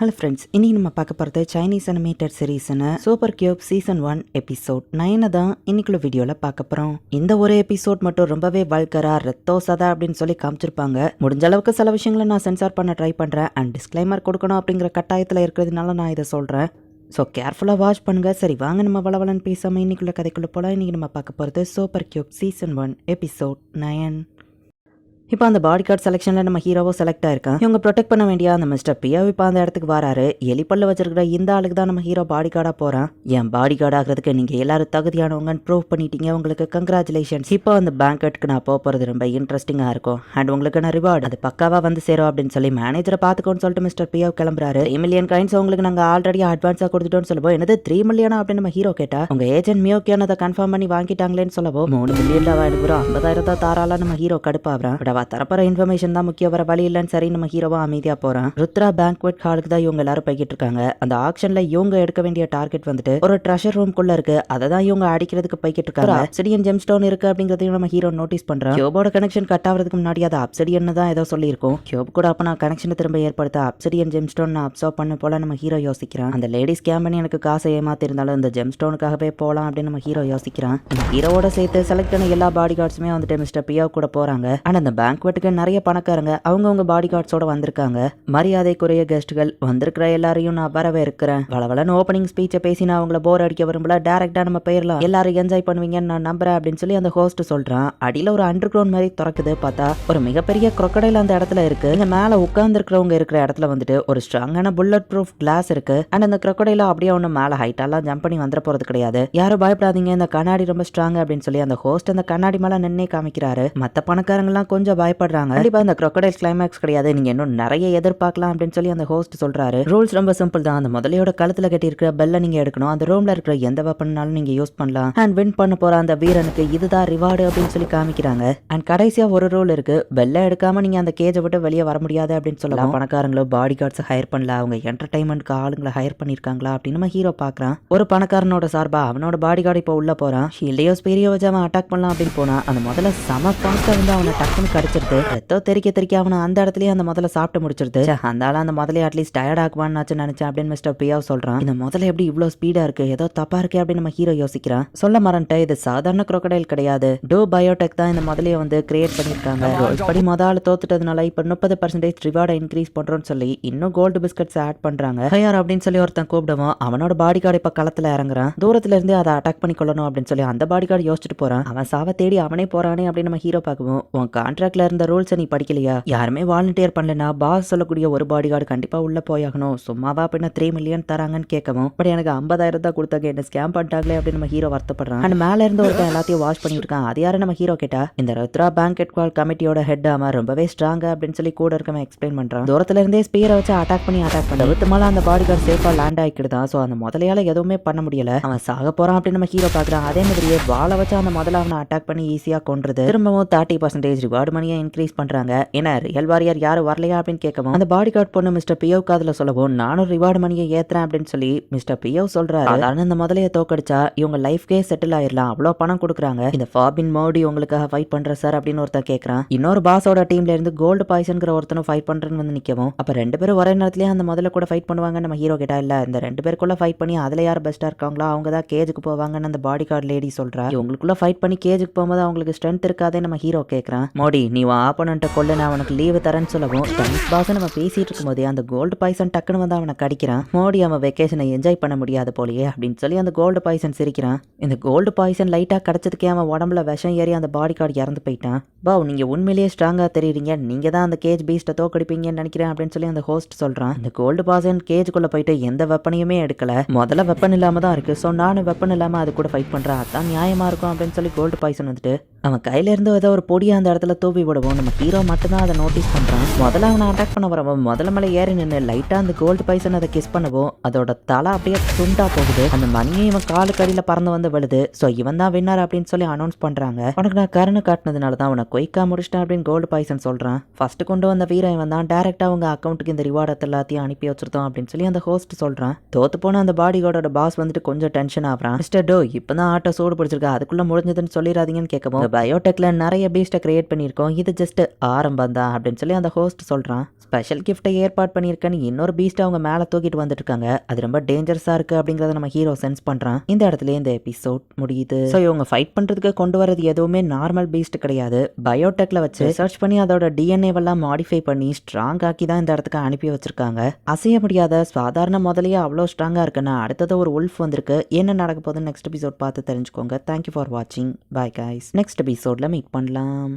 Hello friends இன்னைக்கு நம்ம பார்க்க போகிறது Chinese animated சீரீஸ்னு super cube season one episode நைனை தான் இன்னைக்குள்ள வீடியோவில் பார்க்க போகிறோம் இந்த ஒரு எபிசோட் மட்டும் ரொம்பவே வல்கரா ரத்தோ சதா அப்படின்னு சொல்லி காமிச்சிருப்பாங்க. முடிஞ்ச அளவுக்கு சில விஷயங்களை நான் சென்சார் பண்ண ட்ரை பண்ணுறேன் அண்ட் டிஸ்க்ளைமர் கொடுக்கணும் அப்படிங்கிற கட்டாயத்தில் இருக்கிறதுனால நான் இதை சொல்கிறேன் ஸோ கேர்ஃபுல்லாக வாட்ச் பண்ணுங்க. சரி வாங்க நம்ம வளவலன் பேசாமல் இன்னைக்குள்ள கதைக்குள்ள போல இன்னைக்கு நம்ம பார்க்க போகிறது super cube season one episode nine இப்போ அந்த பாடி கார்டு செலெக்ஷனில் நம்ம ஹீரோவோ செலக்ட் ஆயிருக்கான் இவங்க ப்ரொடெக்ட் பண்ண வேண்டிய அந்த மிஸ்டர் பியோ இப்போ அந்த இடத்துக்கு வராரு. எலிப்பல்ல வச்சிருக்கிற இந்த ஆளுக்கு தான் நம்ம ஹீரோ பாடி கார்டாக போகிறான் என் பாடி கார்டு ஆகிறதுக்கு நீங்கள் எல்லாரும் தகுதியானவங்கன்னு ப்ரூவ் பண்ணிட்டீங்க. உங்களுக்கு கங்க்ராச்சுலேஷன்ஸ் இப்போ அந்த பேங்கெட்டுக்கு நான் போக போகிறது ரொம்ப இன்ட்ரெஸ்டிங்காக இருக்கும். அண்ட் உங்களுக்கு நான் ரிவார்டு அது பக்காவாக வந்து சேரும் அப்படின்னு சொல்லி மேனேஜரை பார்த்துக்கோன்னு சொல்லிட்டு மிஸ்டர் பியோ கிளம்புறாரு. த்ரீ மில்லியன் காயின்ஸ் உங்களுக்கு நாங்கள் ஆல்ரெடி அட்வான்ஸாக கொடுத்துட்டோம்னு சொல்லுவோம் என்னது த்ரீ மில்லியனா அப்படின்னு நம்ம ஹீரோ கேட்டா? உங்க ஏஜென்ட் மியோக்கியான அதை கன்ஃபார்ம் பண்ணி வாங்கிட்டாங்களேன்னு சொல்லவோ? மூணு மில்லியன் தான் எனக்கு ஐம்பதாயிரம் தான் தாராள நம்ம ஹீரோ கடுப்பாகிறான் விடவா தரப்போற இன்ஃபர்மேஷன் தான் முக்கியம். வர வழி இல்லைன்னு சரி நம்ம ஹீரோவா அமைதியா போறான் ருத்ரா பேங்க்வெட் ஹாலுக்கு தான் இவங்க எல்லாரும் போய்கிட்டு இருக்காங்க. அந்த ஆக்ஷன்ல இவங்க எடுக்க வேண்டிய டார்கெட் வந்துட்டு ஒரு ட்ரெஷர் ரூம்குள்ள இருக்கு. அதை தான் இவங்க அடிக்கிறதுக்கு போய்கிட்டு இருக்காங்க. அப்சிடியன் ஜெம் ஸ்டோன் இருக்கு அப்படிங்கறதையும் நம்ம ஹீரோ நோட்டீஸ் பண்றோம். கியூபோட கனெக்ஷன் கட் ஆகிறதுக்கு முன்னாடி அது அப்சிடியன் தான் ஏதோ சொல்லியிருக்கும். கியூப் கூட அப்ப நான் கனெக்ஷனை திரும்ப ஏற்படுத்த அப்சிடியன் ஜெம் ஸ்டோன் நான் அப்சர்வ் பண்ண போல நம்ம ஹீரோ யோசிக்கிறான். அந்த லேடிஸ் கேம் பண்ணி எனக்கு காசை ஏமாத்தி இருந்தாலும் இந்த ஜெம் ஸ்டோனுக்காகவே போகலாம் அப்படின்னு நம்ம ஹீரோ யோசிக்கிறான். ஹீரோவோட சேர்த்து செலக்ட் பண்ண எல்லா பாடி கார்ட்ஸுமே வந்துட்டு மிஸ்டர் பியோ கூட போறாங்க. ஆனா அந்த பேங்க்வெட்டுக்கு நிறைய பணக்காரங்க அவங்கவுங்க பாடி கார்ட்ஸோட வந்திருக்காங்க. மரியாதைக்குரிய கெஸ்ட்கள் வந்திருக்கிற எல்லாரையும் நான் வரவேற்கிறேன். வளவலன்னு ஓப்பனிங் ஸ்பீச்சை பேசி நான் அவங்கள போர் அடிக்க விரும்பல டேரக்டா நம்ம போயிடலாம் எல்லாரும் என்ஜாய் பண்ணுவீங்கன்னு நான் நம்புறேன் அப்படின்னு சொல்லி அந்த ஹோஸ்ட் சொல்றான். அடியில ஒரு அண்டர் கிரவுண்ட் மாதிரி திறக்குது பார்த்தா ஒரு மிகப்பெரிய crocodile அந்த இடத்துல இருக்கு. இந்த மேல உட்கார்ந்துருக்கிறவங்க இருக்கிற இடத்துல வந்துட்டு ஒரு ஸ்ட்ராங்கான புல்லட் ப்ரூஃப் கிளாஸ் இருக்கு. அண்ட் அந்த crocodile அப்படியே ஒன்று மேல ஹைட்டாலாம் ஜம்ப் பண்ணி வந்துட போறது கிடையாது. யாரும் பயப்படாதீங்க இந்த கண்ணாடி ரொம்ப ஸ்ட்ராங் அப்படின்னு சொல்லி அந்த ஹோஸ்ட் அந்த கண்ணாடி மேல நின்னே காமிக்கிறாரு. மத்த பணக்காரங்க எல்லாம் கொஞ்சம் பயப்படுறாங்க. கண்டிப்பா இந்த crocodile கிளைமேக்ஸ் கிடையாது. நீங்க இன்னும் நிறைய எதிர்பார்க்கலாம் அப்படின்னு சொல்லி அந்த ஹோஸ்ட் சொல்றாரு. ரூல்ஸ் ரொம்ப சிம்பிள் தான். அந்த முதலையோட கழுத்துல கட்டி இருக்கிற பெல்ல நீங்க எடுக்கணும். அந்த ரூம்ல இருக்கிற எந்த வெப்பன்னாலும் நீங்க யூஸ் பண்ணலாம். அண்ட் வின் பண்ண போற அந்த வீரனுக்கு இதுதான் ரிவார்டு அப்படின்னு சொல்லி காமிக்கிறாங்க. அண்ட் கடைசியா ஒரு ரூல் இருக்கு. பெல்ல எடுக்காம நீங்க அந்த கேஜை விட்டு வெளியே வர முடியாது அப்படின்னு சொல்லலாம். பணக்காரங்களோ பாடி கார்ட்ஸ் ஹையர் பண்ணல. அவங்க என்டர்டைன்மெண்ட்க்கு ஆளுங்களை ஹையர் பண்ணிருக்காங்களா அப்படின்னு நம்ம ஹீரோ பாக்குறான் ஒரு பணக்காரனோட சார்பா அவனோட பாடி கார்டு இப்போ உள்ள போறான். ஷீல்டையோ ஸ்பீரியோ வச்சு அவன் அட்டாக் பண்ணலாம் அப்படின்னு போனா அந்த முதல்ல செம ஃபாஸ்டா வந்து அவனை டக்குன்னு கடிச்சிருது ரத்தோ தெறிக்க தெறிக்க அவனை அந்த இடத்துலயே அந்த முதல்ல சாப்பிட்டு முடிச்சிருது. ச்சே, அந்த ஆள அந்த முதல்ல அட்லீஸ்ட் டயர்ட் ஆக்குவான்னு நினைச்சேன் அப்படின்னு மிஸ்டர் பியாவ் சொல்றான். இந்த முதல்ல எப்படி இவ்வளோ ஸ்பீடா இருக்கு? ஏதோ தப்பா இருக்கே அப்படின்னு நம்ம ஹீரோ யோசிக்கிறான். சொல்ல மறந்துட்டேன் இது சாதாரண crocodile கிடையாது. டோ பயோடெக் தான் இந்த முதலைய வந்து கிரியேட் பண்ணிருக்காங்க ரோல்ஸ் படி முத ஆள் தோத்துட்டதுனால இப்ப முப்பது பர்சன்டேஜ் ரிவார்டை இன்க்ரீஸ் பண்றோம்னு சொல்லி இன்னும் கோல்டு பிஸ்கட்ஸ் ஆட் பண்றாங்க. ஹையார் அப்படின்னு சொல்லி ஒருத்தன் கூப்பிடுவோம் அவனோட பாடி கார்டு இப்ப களத்துல இறங்குறான். தூரத்துல இருந்து அதை அட்டாக் பண்ணி கொள்ளணும் அப்படின்னு சொல்லி அந்த பாடி கார்டு யோசிச்சுட்டு போறான். அவன் சாவ தேடி அவனே போறானே அப்படின்னு நம்ம ஹீரோ பார்க்குவோம் உன் கான்ட்ராக்ட்ல இருந்த ரூல்ஸை நீ படிக்கலையா? யாருமே வாலண்டியர் பண்ணலனா பாஸ் சொல்லக்கூடிய ஒரு பாடி கார்டு கண்டிப்பா உள்ள போயாகணும். சும்மாவா பின்ன த்ரீ மில்லியன் தராங்கன்னு கேட்கவும் பட் எனக்கு ஐம்பதாயிரம் தான் கொடுத்தாங்க என்ன ஸ்கேம் பண்ணிட்டாங்களே அப்படின்னு நம்ம ஹீரோ வருத்தப்படுறான். அண்ட் மேல இருந்து ஒருத்தன் எல்லாத்தையும் வாஷ் பண்ணி இருக்கான் அது யாரு நம்ம ஹீரோ கேட்டா? இந்த ரத்ரா பேங்க் கால் கமிட்டியோட ஹெட் அவன் ரொம்பவே ஸ்ட்ராங்க அப்படின்னு சொல்லி கூட இருக்கவன் எக்ஸ்பிளைன் பண்றான். தூரத்துல இருந்தே ஸ்பீரை வச்சு அட்டாக் பண்ணி அட்டாக் பண்ண வித்துமால அந்த பாடி கார்டு சேஃபா லேண்ட் ஆகிக்கிடுதான் ஸோ அந்த முதலையால எதுவுமே பண்ண முடியல. அவன் சாக போறான் அப்படின்னு நம்ம ஹீரோ பாக்குறான் அதே மாதிரியே வாழ வச்சு அந்த முதல்ல அவனை அட்டாக் பண்ணி ஈஸியா கொன்றது. திரும்பவும் தேர்ட்டி பர்சன்டேஜ் ரிவார்டு மணியை இன்க்ரீஸ் பண்றாங்க. என்ன ரியல் வாரியர் யாரும் வரலையா அப்படின்னு கேட்கவும் அந்த பாடி கார்டு பொண்ணு மிஸ்டர் பியோ காதுல சொல்லவும் நானும் ரிவார்டு மணியை ஏத்துறேன் அப்படின்னு சொல்லி மிஸ்டர் பியோ சொல்றாரு. அதான இந்த முதலைய தோக்கடிச்சா இவங்க லைஃப்கே செட்டில் ஆயிரலாம். அவ்வளோ பணம் கொடுக்குறாங்க. இந்த ஃபாபின் மோடி உங்களுக்காக ஃபைட் பண்ற சார் அப்படின்னு ஒருத்தன் கேட்கறான் இன்னொரு பாஸோட டீம்ல இருந்து கோல்டு பாய்சன்கிற ஒருத்தனும் ஃபைட் பண்றேன்னு வந்து நிக்கவும். அப்ப ரெண்டு பேரும் ஒரே நேரத்திலேயே அந்த முதல்ல கூட ஃபைட் பண்ணுவாங்க நம்ம ஹீரோ கேட்டா இல்ல. இந்த ரெண்டு பேருக்குள்ள ஃபைட் பண்ணி அதுல யார் பெஸ்டா இருக்காங்களோ அவங்க தான் கேஜுக்கு போவாங்கன்னு அந்த பாடி கார்டு லேடி சொல்றா. இவங்களுக்குள்ள ஃபைட் பண்ணி கேஜுக்கு போகும்போது அவங்களுக்கு ஸ்ட்ரென்த் இருக்காதே நம்ம ஹீரோ கேட்கறான் மோடி நீ உன் ஆப்போனண்ட்டை கொள்ள நான் அவனுக்கு லீவு தரேன்னு சொல்லவும் டென்ஸ் பாஸ் நம்ம பேசிட்டு இருக்கும்போதே அந்த கோல்டு பாய்சன் டக்குன்னு வந்து அவனை கடிக்கிறான். மோடி அவன் வெக்கேஷனை என்ஜாய் பண்ண முடியாது போலயே அப்படின்னு சொல்லி அந்த கோல்டு பாய்சன் சிரிக்கிறான். இந்த கோல்டு பாய்சன் லைட்டாக கிடச்சதுக்கே அவன் உடம்புல விஷம் ஏறி அந்த பாடி கார்டு இறந்து போயிட்டான். பாவ் நீங்கள் உண்மையிலேயே ஸ்ட்ராங்காக தெரியுறீங்க. நீங்கள் தான் அந்த கேஜ் பீஸ்ட்டை தோக்கடிப்பீங்கன்னு நினைக்கிறேன் அப்படின்னு சொல்லி அந்த ஹோஸ்ட் சொல்கிறான் இந்த கோல்டு பாசன் கேஜுக்குள்ளே போயிட்டு எந்த வெப்பனையுமே எடுக்கல. முதல்ல வெப்பன் இல்லாமல் தான் இருக்குது ஸோ நானும் வெப்பன் இல்லாமல் அது கூட ஃபைட் பண்ணுறேன் அதான் நியாயமாக இருக்கும் அப்படின்னு சொல்லி கோல்டு பாய்சன் வந்துட்டு அவன் கையிலேருந்து ஏதோ ஒரு பொடியை அந்த இடத்துல தூவி விடுவோம். நம்ம ஹீரோ மட்டும்தான் அதை நோட்டீஸ் பண்ணுறான் முதல்ல அவனை அட்டாக் பண்ண வரவன் முதல்ல மேலே ஏறி நின்று லைட்டாக அந்த கோல்டு பைசன் அதை கிஸ் பண்ணவும். அதோட தலை அப்படியே துண்டாக போகுது. அந்த மணியும் இவன் காலு கடியில் பறந்து வந்து விழுது. ஸோ இவன் தான் வின்னர் அப்படின்னு சொல்லி அனௌன்ஸ் பண்ணுறாங்க உனக்கு நான் கருணை காட்டினதுனால தான் உனக்கு குயிக்காக முடிச்சிட்டேன் அப்படின்னு கோல்டு பாய்சன் சொல்கிறான் ஃபஸ்ட்டு கொண்டு வந்த வீரன் இவன் தான் டேரெக்டாக அவங்க அக்கௌண்ட்டுக்கு இந்த ரிவார்டத்தை எல்லாத்தையும் அனுப்பி வச்சிருந்தோம் அப்படின்னு சொல்லி அந்த ஹோஸ்ட் சொல்கிறான் தோத்து போன அந்த பாடி கார்டோட பாஸ் வந்துட்டு கொஞ்சம் டென்ஷன் ஆகிறான். மிஸ்டர் டோ இப்போ தான் ஆட்டோ சூடு பிடிச்சிருக்கா அதுக்குள்ளே முடிஞ்சதுன்னு சொல்லிடாதீங்கன்னு கேட்கவும் பயோடெக்கில் நிறைய பீஸ்ட்டை கிரியேட் பண்ணியிருக்கோம் இது ஜஸ்ட் ஆரம்பம் தான் அப்படின்னு சொல்லி அந்த ஹோஸ்ட் சொல்கிறான் ஸ்பெஷல் கிஃப்ட்டை ஏற்பாடு பண்ணியிருக்கேன்னு இன்னொரு பீஸ்ட்டை அவங்க மேலே தூக்கிட்டு வந்துட்டு இருக்காங்க அது ரொம்ப டேஞ்சரஸாக இருக்குது அப்படிங்கிறத நம்ம ஹீரோ சென்ஸ் பண்ணுறான் இந்த இடத்துல இந்த எபிசோட் முடியுது. ஸோ இவங்க ஃபைட் பண்ணுறதுக்கு கொண்டு வரது எதுவுமே நார்மல் பீஸ்ட் கிடையாது. பயோடெக்கில் வச்சு சர்ச் பண்ணி அதோட டிஎன்ஏவெல்லாம் மாடிஃபை பண்ணி ஸ்ட்ராங் ஆக்கி தான் இந்த இடத்துக்கு அனுப்பி வச்சிருக்காங்க. அசைய முடியாத சாதாரண முதலையே அவ்வளோ ஸ்ட்ராங்காக இருக்குன்னா அடுத்தது ஒரு உல்ஃப் வந்திருக்கு. என்ன நடக்க போகுதுன்னு நெக்ஸ்ட் எபிசோட் பார்த்து தெரிஞ்சுக்கோங்க. தேங்க்யூ ஃபார் வாட்சிங் பாய் guys. நெக்ஸ்ட் எபிசோடில் மீட் பண்ணலாம்.